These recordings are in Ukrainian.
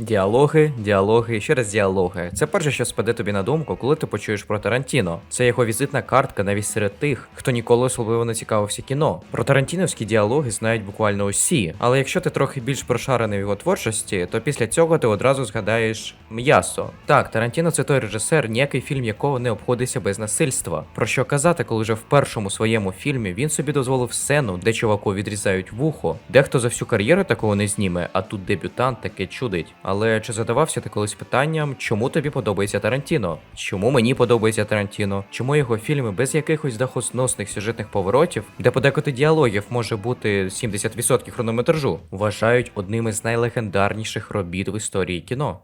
Діалоги, діалоги, ще раз діалоги. Це перше, що спаде тобі на думку, коли ти почуєш про Тарантіно. Це його візитна картка навіть серед тих, хто ніколи особливо не цікавився кіно. Про тарантіновські діалоги знають буквально усі. Але якщо ти трохи більш прошарений в його творчості, то після цього ти одразу згадаєш м'ясо. Так, Тарантіно це той режисер, ніякий фільм якого не обходиться без насильства. Про що казати, коли вже в першому своєму фільмі він собі дозволив сцену, де чуваку відрізають вухо. Дехто за всю кар'єру такого не зніме, а тут дебютант таке чудить. Але чи задавався ти колись питанням, чому тобі подобається Тарантіно? Чому мені подобається Тарантіно? Чому його фільми без якихось дахосносних сюжетних поворотів, де подекоти діалогів може бути 70% хронометражу, вважають одним із найлегендарніших робіт в історії кіно?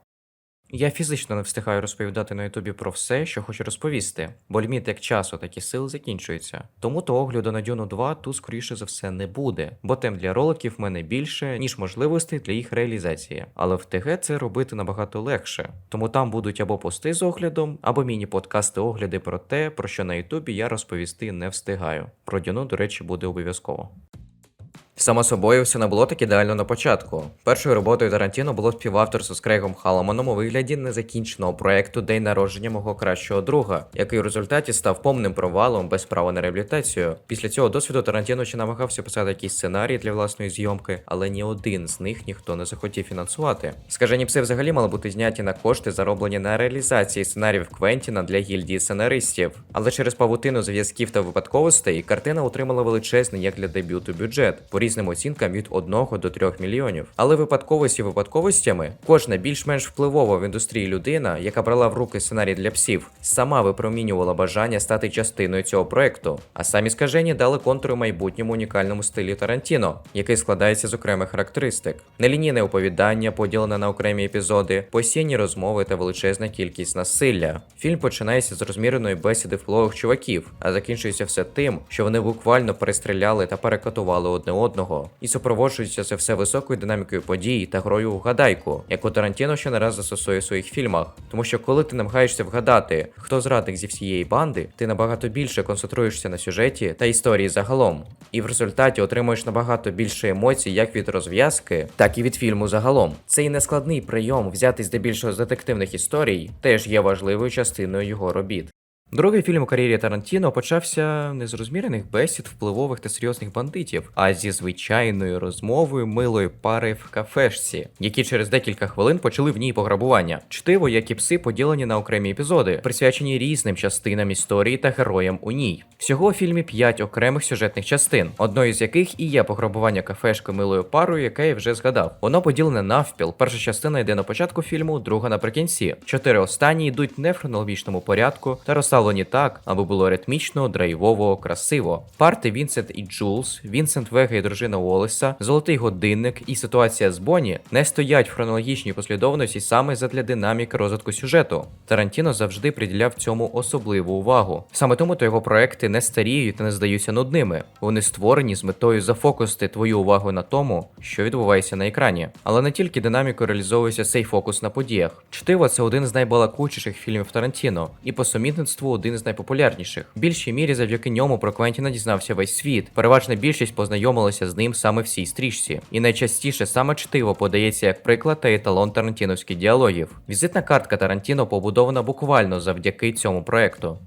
Я фізично не встигаю розповідати на Ютубі про все, що хочу розповісти, бо ліміт як часу, так і сил закінчується. Тому то огляду на Дюну 2 тут, скоріше за все, не буде, бо тем для роликів в мене більше, ніж можливостей для їх реалізації. Але в ТГ це робити набагато легше. Тому там будуть або пости з оглядом, або міні-подкасти огляди про те, про що на Ютубі я розповісти не встигаю. Про Дюну, до речі, буде обов'язково. Само собою, все не було так ідеально на початку. Першою роботою Тарантіно було співавторство з Крейгом Халаманом у вигляді незакінченого проекту День народження мого кращого друга, який у результаті став повним провалом без права на реабілітацію. Після цього досвіду Тарантіно ще намагався писати якісь сценарії для власної зйомки, але ні один з них ніхто не захотів фінансувати. Скажені пси взагалі мали бути зняті на кошти, зароблені на реалізації сценаріїв Квентіна для гільдії сценаристів. Але через павутину зв'язків та випадковостей картина отримала величезний як для дебюту бюджет різним оцінкам від 1 до 3 мільйонів. Але випадковості випадковостями кожна більш-менш впливова в індустрії людина, яка брала в руки сценарій для псів, сама випромінювала бажання стати частиною цього проекту. А самі скажені дали контури майбутньому унікальному стилі Тарантіно, який складається з окремих характеристик: нелінійне оповідання, поділене на окремі епізоди, постійні розмови та величезна кількість насилля. Фільм починається з розміреної бесіди впливових чуваків, а закінчується все тим, що вони буквально перестріляли та перекатували одне одного, і супроводжується це все високою динамікою подій та грою у гадайку, яку Тарантіно ще не раз застосує в своїх фільмах. Тому що коли ти намагаєшся вгадати, хто зрадник зі всієї банди, ти набагато більше концентруєшся на сюжеті та історії загалом, і в результаті отримуєш набагато більше емоцій як від розв'язки, так і від фільму загалом. Цей нескладний прийом, взятий здебільшого з детективних історій, теж є важливою частиною його робіт. Другий фільм у кар'єрі Тарантіно почався не з розмірених бесід впливових та серйозних бандитів, а зі звичайною розмовою милої пари в кафешці, які через декілька хвилин почали в ній пограбування. Чтиво, як і пси поділені на окремі епізоди, присвячені різним частинам історії та героям у ній. Всього у фільмі п'ять окремих сюжетних частин, одною з яких і є пограбування кафешки милою парою, яке я вже згадав. Воно поділене навпіл. Перша частина йде на початку фільму, друга наприкінці. Чотири останні йдуть не в хронологічному порядку та розставлені так, аби було ритмічно, драйвово, красиво. Парти Вінсент і Джулс, Вінсент Вега і дружина Уоллеса, Золотий годинник і ситуація з Бонні не стоять в хронологічній послідовності саме задля динаміки розвитку сюжету. Тарантіно завжди приділяв цьому особливу увагу. Саме тому то його проекти не старіють та не здаються нудними. Вони створені з метою зафокусити твою увагу на тому, що відбувається на екрані. Але не тільки динамікою реалізовується цей фокус на подіях. Чтиво це один з найбалакучіших фільмів Тарантіно, і по сумітництву один з найпопулярніших. В більшій мірі завдяки ньому про Квентіна дізнався весь світ. Переважна більшість познайомилася з ним саме в цій стрічці. І найчастіше саме чтиво подається як приклад та еталон тарантіновських діалогів. Візитна картка Тарантіно побудована буквально завдяки цьому проекту.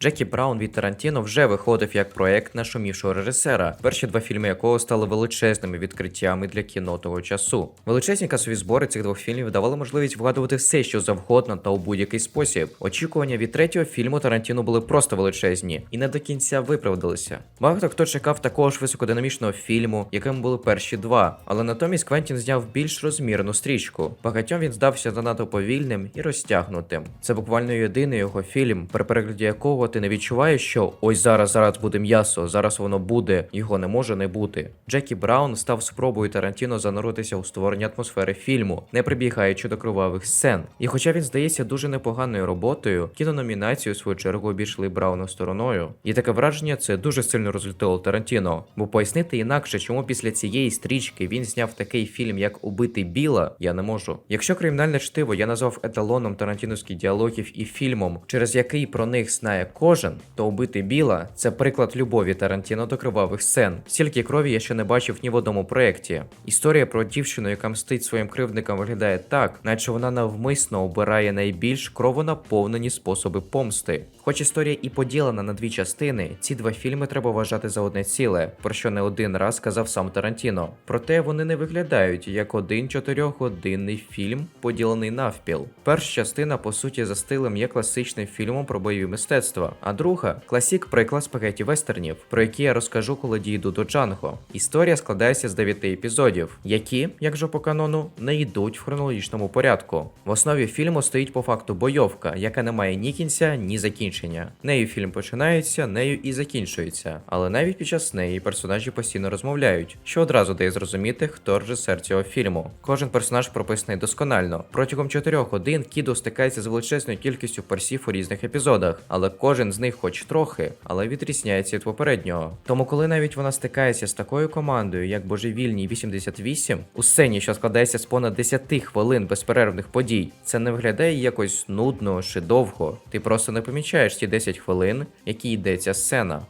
Джекі Браун від Тарантіно вже виходив як проект нашумівшого режисера, перші два фільми якого стали величезними відкриттями для кіно того часу. Величезні касові збори цих двох фільмів давали можливість вгадувати все, що завгодно та у будь-який спосіб. Очікування від третього фільму Тарантіно були просто величезні і не до кінця виправдалися. Багато хто чекав такого ж високодинамічного фільму, яким були перші два, але натомість Квентін зняв більш розмірну стрічку. Багатьом він здався занадто повільним і розтягнутим. Це буквально єдиний його фільм, при перегляді якого ти не відчуваєш, що ось зараз зараз буде м'ясо, зараз воно буде, його не може не бути. Джекі Браун став спробою Тарантіно зануритися у створення атмосфери фільму, не прибігаючи до кривавих сцен. І хоча він здається дуже непоганою роботою, кінономінацію в свою чергу обійшли Брауна стороною. І таке враження це дуже сильно розлютило Тарантіно. Бо пояснити інакше, чому після цієї стрічки він зняв такий фільм, як Убитий Біла, я не можу. Якщо кримінальне чтиво я назвав еталоном тарантіновських діалогів і фільмом, через який про них знає кожен, то убити Біла це приклад любові Тарантіно до кривавих сцен. Стільки крові я ще не бачив ні в одному проєкті. Історія про дівчину, яка мстить своїм кривдникам, виглядає так, наче вона навмисно обирає найбільш кровонаповнені способи помсти. Хоч історія і поділена на дві частини, ці два фільми треба вважати за одне ціле, про що не один раз казав сам Тарантіно. Проте вони не виглядають як один чотирьохгодинний фільм, поділений навпіл. Перша частина, по суті, за стилем є класичним фільмом про бойові мистецтва, а друга класік приклад спагеті вестернів, про які я розкажу, коли дійду до Джанго. Історія складається з дев'яти епізодів, які, як вже по канону, не йдуть в хронологічному порядку. В основі фільму стоїть по факту бойовка, яка не має ні кінця, ні закінчення. Нею фільм починається, нею і закінчується. Але навіть під час неї персонажі постійно розмовляють, що одразу дає зрозуміти, хто режисер цього фільму. Кожен персонаж прописаний досконально. Протягом чотирьох годин Кідо стикається з величезною кількістю персів у різних епізодах, але кожен з них, хоч трохи, але відрізняється від попереднього. Тому, коли навіть вона стикається з такою командою, як божевільні 88, у сцені, що складається з понад 10 хвилин безперервних подій, це не виглядає якось нудно чи довго. Ти просто не помічаєш ті 10 хвилин, які йде ця сцена.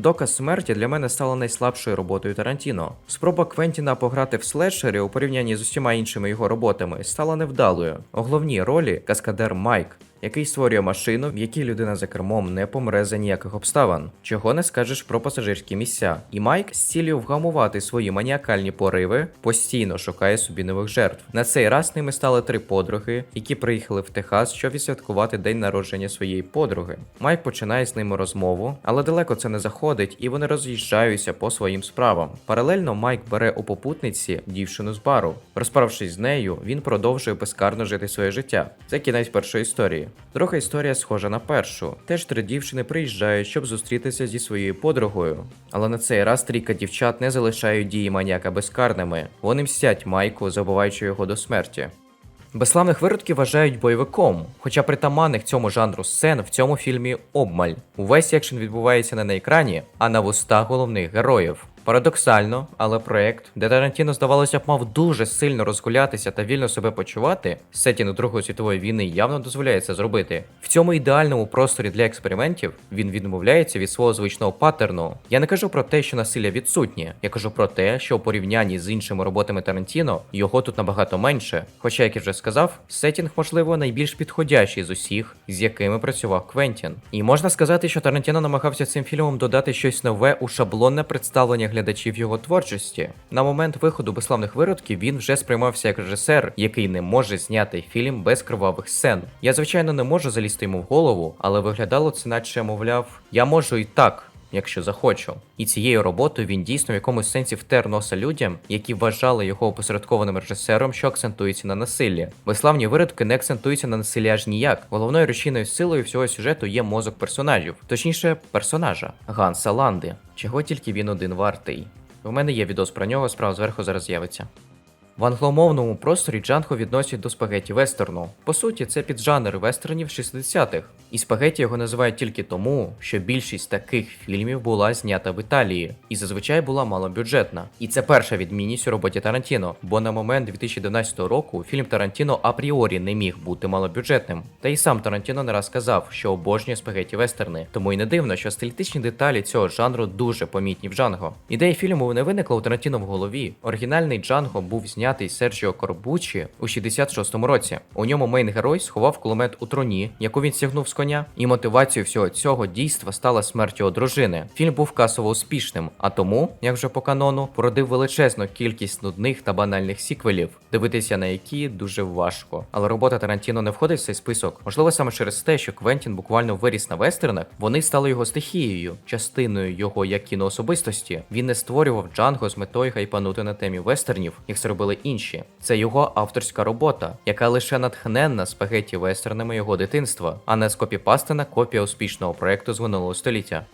Доказ смерті для мене стала найслабшою роботою Тарантіно. Спроба Квентіна пограти в слешері у порівнянні з усіма іншими його роботами стала невдалою. У головній ролі каскадер Майк, який створює машину, в якій людина за кермом не помре за ніяких обставин. Чого не скажеш про пасажирські місця. І Майк з цілею вгамувати свої маніакальні пориви постійно шукає собі нових жертв. На цей раз ними стали три подруги, які приїхали в Техас, щоб відсвяткувати день народження своєї подруги. Майк починає з ними розмову, але далеко це не заходить, і вони роз'їжджаються по своїм справам. Паралельно Майк бере у попутниці дівчину з бару. Розправившись з нею, він продовжує безкарно жити своє життя. Це кінець першої історії. Друга історія схожа на першу. Теж три дівчини приїжджають, щоб зустрітися зі своєю подругою. Але на цей раз трійка дівчат не залишають дії маніяка безкарними. Вони мстять Майку, забуваючи його до смерті. Безславних виродків вважають бойовиком, хоча притаманних цьому жанру сцен в цьому фільмі обмаль. Увесь екшен відбувається не на екрані, а на вустах головних героїв. Парадоксально, але проект, де Тарантіно, здавалося б, мав дуже сильно розгулятися та вільно себе почувати, сетіну Другої світової війни явно дозволяє це зробити. В цьому ідеальному просторі для експериментів він відмовляється від свого звичного паттерну. Я не кажу про те, що насилля відсутнє. Я кажу про те, що у порівнянні з іншими роботами Тарантіно його тут набагато менше. Хоча, як я вже сказав, сетінг, можливо, найбільш підходящий з усіх, з якими працював Квентін. І можна сказати, що Тарантіно намагався цим фільмом додати щось нове у шаблонне представлення глядачів його творчості. На момент виходу безславних виродків він вже сприймався як режисер, який не може зняти фільм без кривавих сцен. Я звичайно не можу залізти йому в голову, але виглядало це, наче мовляв, я можу і так. Якщо захочу, і цією роботою він дійсно в якомусь сенсі втер носа людям, які вважали його опосередкованим режисером, що акцентується на насиллі. Безславні виродки не акцентуються на насиллі аж ніяк. Головною рушійною силою всього сюжету є мозок персонажів, точніше, персонажа Ганса Ланди. Чого тільки він один вартий. У мене є відос про нього, справа зверху зараз з'явиться. В англомовному просторі Джанго відносять до спагеті вестерну. По суті, це піджанр вестернів 60-х. І спагеті його називають тільки тому, що більшість таких фільмів була знята в Італії і зазвичай була малобюджетна. І це перша відмінність у роботі Тарантіно, бо на момент 2011 року фільм Тарантіно апріорі не міг бути малобюджетним. Та й сам Тарантіно не раз сказав, що обожнює спагеті вестерни. Тому й не дивно, що стилістичні деталі цього жанру дуже помітні в Джанго. Ідея фільму не виникла у Тарантіно в голові. Оригінальний Джанго був знятий Серджіо Корбучі у 66-му році. У ньому мейн-герой сховав кулемет у троні, яку він стягнув з коня, і мотивацією всього цього дійства стала смерть його дружини. Фільм був касово успішним, а тому, як вже по канону, породив величезну кількість нудних та банальних сіквелів, дивитися на які дуже важко. Але робота Тарантіно не входить в цей список. Можливо, саме через те, що Квентін буквально виріс на вестернах, вони стали його стихією, частиною його як кіноособистості. Він не створював Джанго з метою хайпанути на темі вестернів, як це робили інші. Це його авторська робота, яка лише натхненна спагеті вестернами його дитинства, а не скопіпастена копія успішного проекту з минулого століття.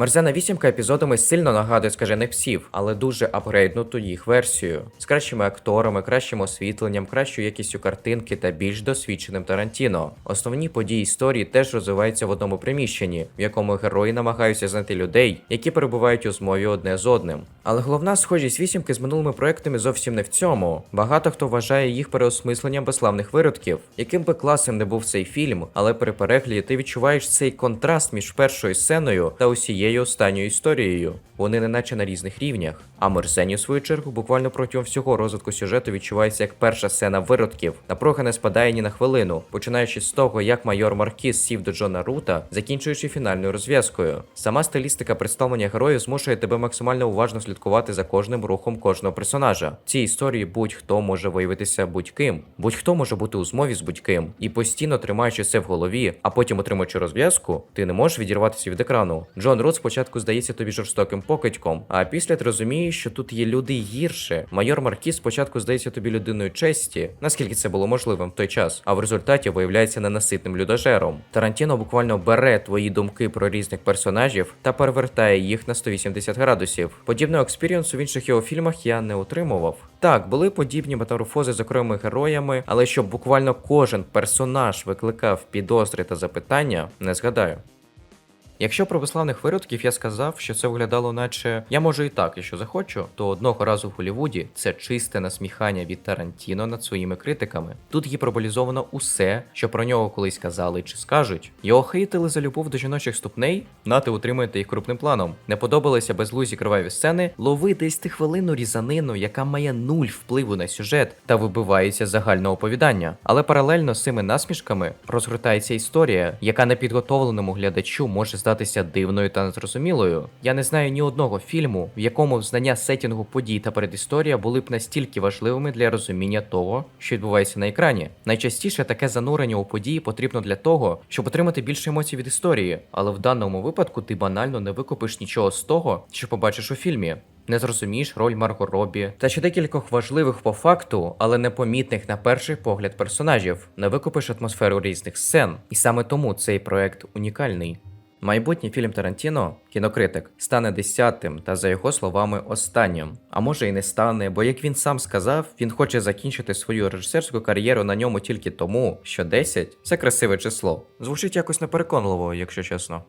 Мерзена вісімка епізодами сильно нагадує скажених псів, але дуже апгрейднуту їх версію з кращими акторами, кращим освітленням, кращою якістю картинки та більш досвідченим Тарантіно. Основні події історії теж розвиваються в одному приміщенні, в якому герої намагаються знайти людей, які перебувають у змові одне з одним. Але головна схожість вісімки з минулими проектами зовсім не в цьому. Багато хто вважає їх переосмисленням безславних виродків, яким би класним не був цей фільм, але при перегляді ти відчуваєш цей контраст між першою сценою та усією останньою історією. Вони неначе на різних рівнях. А мерзені, в свою чергу, буквально протягом всього розвитку сюжету відчувається як перша сцена виродків. Напруга не спадає ні на хвилину, починаючи з того, як майор Маркіз сів до Джона Рута, закінчуючи фінальною розв'язкою. Сама стилістика представлення героїв змушує тебе максимально уважно слідкувати за кожним рухом кожного персонажа. В цій історії будь-хто може виявитися будь-ким, будь-хто може бути у змові з будь-ким, і постійно тримаючи це в голові, а потім отримуючи розв'язку, ти не можеш відірватися від екрану. Джон Рут спочатку здається тобі жорстоким покидьком, а після ти розумієш, що тут є люди гірше. Майор Маркіз спочатку здається тобі людиною честі, наскільки це було можливим в той час, а в результаті виявляється ненаситним людожером. Тарантіно буквально бере твої думки про різних персонажів та перевертає їх на 180 градусів. Подібного експірієнсу в інших його фільмах я не отримував. Так, були подібні метаморфози з окремими героями, але щоб буквально кожен персонаж викликав підозри та запитання, не згадаю. Якщо про безславних виродків я сказав, що це виглядало, наче я можу і так, якщо захочу, то одного разу в Голлівуді це чисте насміхання від Тарантіно над своїми критиками. Тут гіперболізовано усе, що про нього колись казали чи скажуть. Його хейтили за любов до жіночих ступней, нати утримуєте їх крупним планом. Не подобалися безлузі криваві сцени, лови 10 хвилину різанину, яка має нуль впливу на сюжет та вибивається з загального оповідання. Але паралельно з цими насмішками розгортається історія, яка непідготовленому глядачу може здатися дивною та незрозумілою. Я не знаю ні одного фільму, в якому знання сетінгу подій та передісторія були б настільки важливими для розуміння того, що відбувається на екрані. Найчастіше таке занурення у події потрібно для того, щоб отримати більше емоцій від історії, але в даному випадку ти банально не викупиш нічого з того, що побачиш у фільмі. Не зрозумієш роль Марго Робі та ще декількох важливих по факту, але непомітних на перший погляд персонажів, не викупиш атмосферу різних сцен, і саме тому цей проект унікальний. Майбутній фільм Тарантіно, кінокритик, стане десятим та, за його словами, останнім. А може і не стане, бо як він сам сказав, він хоче закінчити свою режисерську кар'єру на ньому тільки тому, що 10 – це красиве число. Звучить якось непереконливо, якщо чесно.